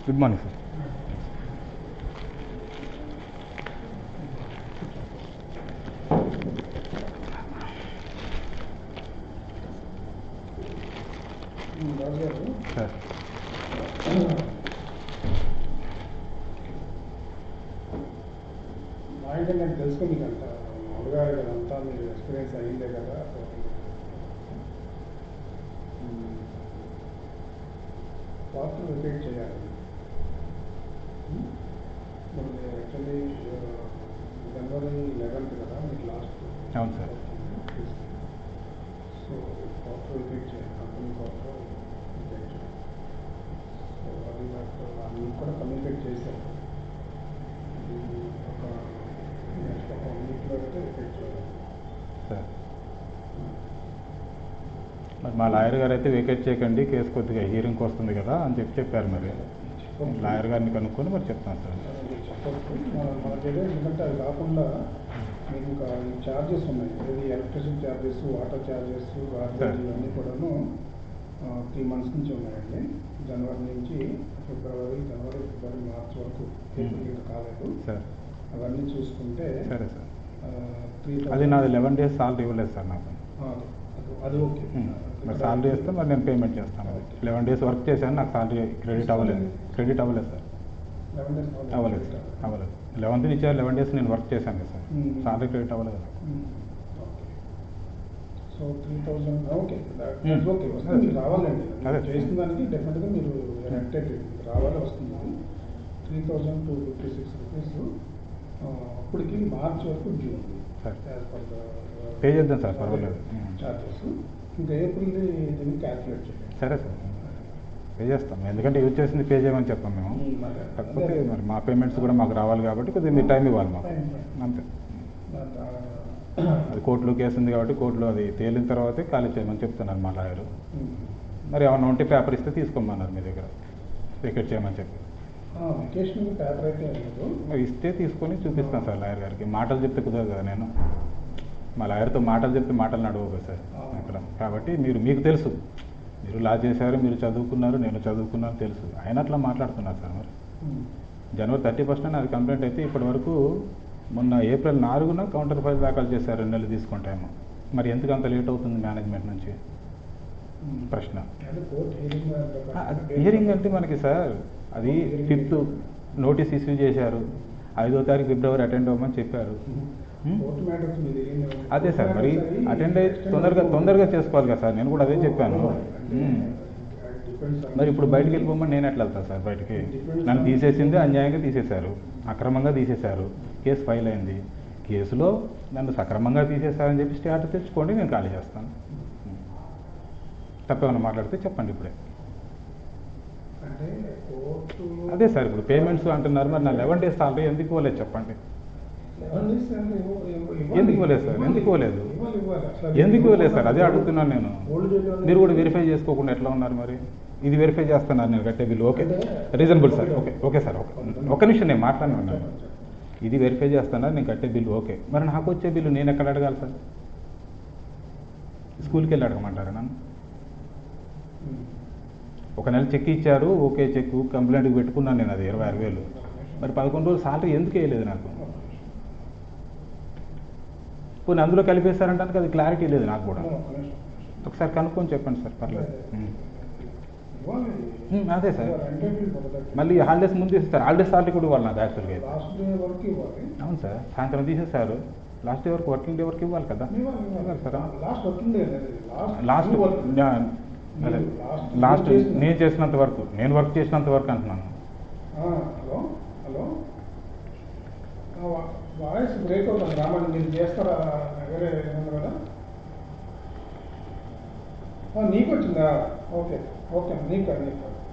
Good morning sir sir మా ఇంటి నాకు తెలుసు మీకు అంత మామూలుగా ఇదంతా మీరు ఎక్స్పీరియన్స్ అయ్యిందే కదా పాత్ర రిపీట్ చేయాలి ఇప్పుడు యాక్చువల్లీ జనవరి లెవెన్త్ కదా మీకు లాస్ట్ అవును సార్. సో పాత్ర రిపీట్ చేయాలి కంపెనీ పాత్ర రిపీట్ చేయాలి సో అది నాకు అన్ని కూడా కమ్యూనికేట్ చేశారు. ఇది ఒక నెక్స్ట్ ఒక వీక్లో అయితే రిపీట్ చేయాలి సార్ మరి మా లాయర్ గారు అయితే వేకేట్ చేయకండి కేసు కొద్దిగా హీరింగ్కి వస్తుంది కదా అని చెప్పి చెప్పారు మరి. లాయర్ గారిని కనుక్కొని మరి చెప్తాను సార్. ఎందుకంటే అది కాకుండా మీకు ఇంకా ఛార్జెస్ ఉన్నాయి. ఏది electricity charges water charges garbage ఇవన్నీ కూడాను త్రీ మంత్స్ నుంచి ఉన్నాయండి. జనవరి నుంచి ఫిబ్రవరి జనవరి ఫిబ్రవరి మార్చ్ వరకు ఏప్రిల్ ఇంకా కాలేదు. సార్ అవన్నీ చూసుకుంటే సరే సార్ అది నాది లెవెన్ డేస్ సాలరీ ఇవ్వలేదు సార్ నాకు. అది ఓకే. ఉమ్. మరి సాలరీ ఇస్తే మరి నేను పేమెంట్ చేస్తాను. అది లెవెన్ డేస్ వర్క్ చేశాను నాకు సాలరీ క్రెడిట్ అవ్వలేదు. క్రెడిట్ అవ్వలేదు సార్ లెవెన్ డేస్ అవ్వలేదు సార్ అవ్వలేదు. లెవెన్త్ నుంచి లెవెన్ డేస్ నేను వర్క్ చేశాను కదా సార్. సాలరీ క్రెడిట్ అవ్వలేదు okay. So three thousand okay. Okay వస్తుంది. మీకు రావాలండి. అదే. చేసిన దానికి డెఫినెట్గా మీరు రావాలి వస్తుంది three thousand two fifty six rupees అప్పటికి మార్చ్ వరకు డ్యూ పే చేద్దాం సార్ పర్వాలేదు. చార్జెస్ ఇంకా ఏప్రిల్ దీన్ని క్యాల్కులేట్ చేయండి. సరే సార్. పే చేస్తాం. ఎందుకంటే యూజ్ చేసింది పే చేయమని చెప్పాం మేము. కాకపోతే. మరి మా పేమెంట్స్ కూడా మాకు రావాలి కాబట్టి కొద్దిగా మీరు టైం ఇవ్వాలి మాకు. అంతే. అది కోర్టులో కేసు ఉంది కాబట్టి కోర్టులో అది తేలిన తర్వాతే ఖాళీ చేయమని చెప్తున్నారు మా లాయరు. మరి ఏమన్నా ఉంటే పేపర్ ఇస్తే తీసుకోమన్నారు మీ దగ్గర. వికెట్ చేయమని చెప్పి. ఇస్తే తీసుకొని చూపిస్తాను సార్ లాయర్ గారికి. మాటలు చెప్తే కుదరదు కదా నేను. మా లాయర్తో మాటలు చెప్తే మాటలు నడవవు సార్. అక్కడ కాబట్టి మీరు మీకు తెలుసు. మీరు లా చేశారు మీరు చదువుకున్నారు నేను చదువుకున్నాను తెలుసు. ఆయన అట్లా మాట్లాడుతున్నారు సార్ మరి. ఉమ్. జనవరి థర్టీ ఫస్ట్ అది కంప్లైంట్ అయితే ఇప్పటి వరకు మొన్న ఏప్రిల్ నాలుగున కౌంటర్ ఫైల్ దాఖలు చేశారు రెండు నెలలు తీసుకుంటాము మరి ఎందుకు అంత లేట్ అవుతుంది మేనేజ్మెంట్ నుంచి? ఉమ్. ప్రశ్న. హియరింగ్ హియరింగ్ అంటే మనకి సార్ అది ఫిఫ్త్ నోటీస్ ఇష్యూ చేశారు. ఐదో తారీఖు ఫిబ్రవరి అటెండ్ అవ్వమని చెప్పారు. Hmm? అదే సార్ మరి అటెండ్ అయ్యి తొందరగా తొందరగా చేసుకోవాలి కదా సార్ నేను కూడా అదే చెప్పాను. Hmm. మరి ఇప్పుడు బయటికి వెళ్ళిపోమని నేను ఎట్లా వెళ్తాను సార్ బయటికి? నన్ను తీసేసింది అన్యాయంగా తీసేశారు అక్రమంగా తీసేశారు కేసు ఫైల్ అయింది. కేసులో నన్ను సక్రమంగా తీసేశారని చెప్పి స్టే ఆర్డర్ తెచ్చుకోండి నేను ఖాళీ చేస్తాను. తప్పేమన్నా మాట్లాడితే చెప్పండి ఇప్పుడే. అదే సార్ ఇప్పుడు పేమెంట్స్ అంటున్నారు మరి నా లెవెన్ డేస్ సాలరీ ఎందుకు ఇవ్వలేదు చెప్పండి. ఎందుకు ఇవ్వలేదు సార్? ఎందుకు ఇవ్వలేదు? ఎందుకు ఇవ్వలేదు? సార్ అదే అడుగుతున్నాను నేను. మీరు కూడా వెరిఫై చేసుకోకుండా ఎట్లా ఉన్నారు మరి? ఇది వెరిఫై చేస్తున్నారు నేను కట్టే bill. Okay. Reasonable sir. Okay. Okay sir. Okay. ఒక నిమిషం నేను మాట్లాడినాను ఇది వెరిఫై చేస్తున్నారు నేను కట్టే బిల్లు. ఓకే. మరి నాకు వచ్చే బిల్లు నేను ఎక్కడ అడగాలి సార్? స్కూల్కి వెళ్ళి అడగమంటారా నన్ను? ఒక నెల చెక్ ఇచ్చారు ఓకే చెక్. కంప్లైంట్కి పెట్టుకున్నాను నేను అది ఇరవై ఆరు వేలు. మరి పదకొండు రోజులు సాలరీ ఎందుకు వేయలేదు నాకు? పోనీ అందులో కలిపేశారంటానికి అది క్లారిటీ లేదు నాకు కూడా. ఒకసారి కనుక్కొని చెప్పండి సార్ పర్లేదు. అదే సార్. మళ్ళీ హాలిడేస్ ముందు ఇస్తారు హాలిడేస్ సాలరీ కూడా ఇవ్వాలి నాకు యాక్చువల్గా అవును సార్. సాయంత్రం తీసేశారు. లాస్ట్ డే వరకు వర్కింగ్ డే వరకు ఇవ్వాలి కదా. ఇవ్వాలి, సార్. లాస్ట్ లాస్ట్ నేను చేసినంత వరకు. నేను వర్క్ చేసినంత వరకు అంటున్నాను. హలో? హలో? వాయిస్ బ్రేక్ అవుతుంది రామన్ మీరు చేస్తారా వేరే కదా నీకు వచ్చిందా? ఓకే ఓకే నీకు నీకు.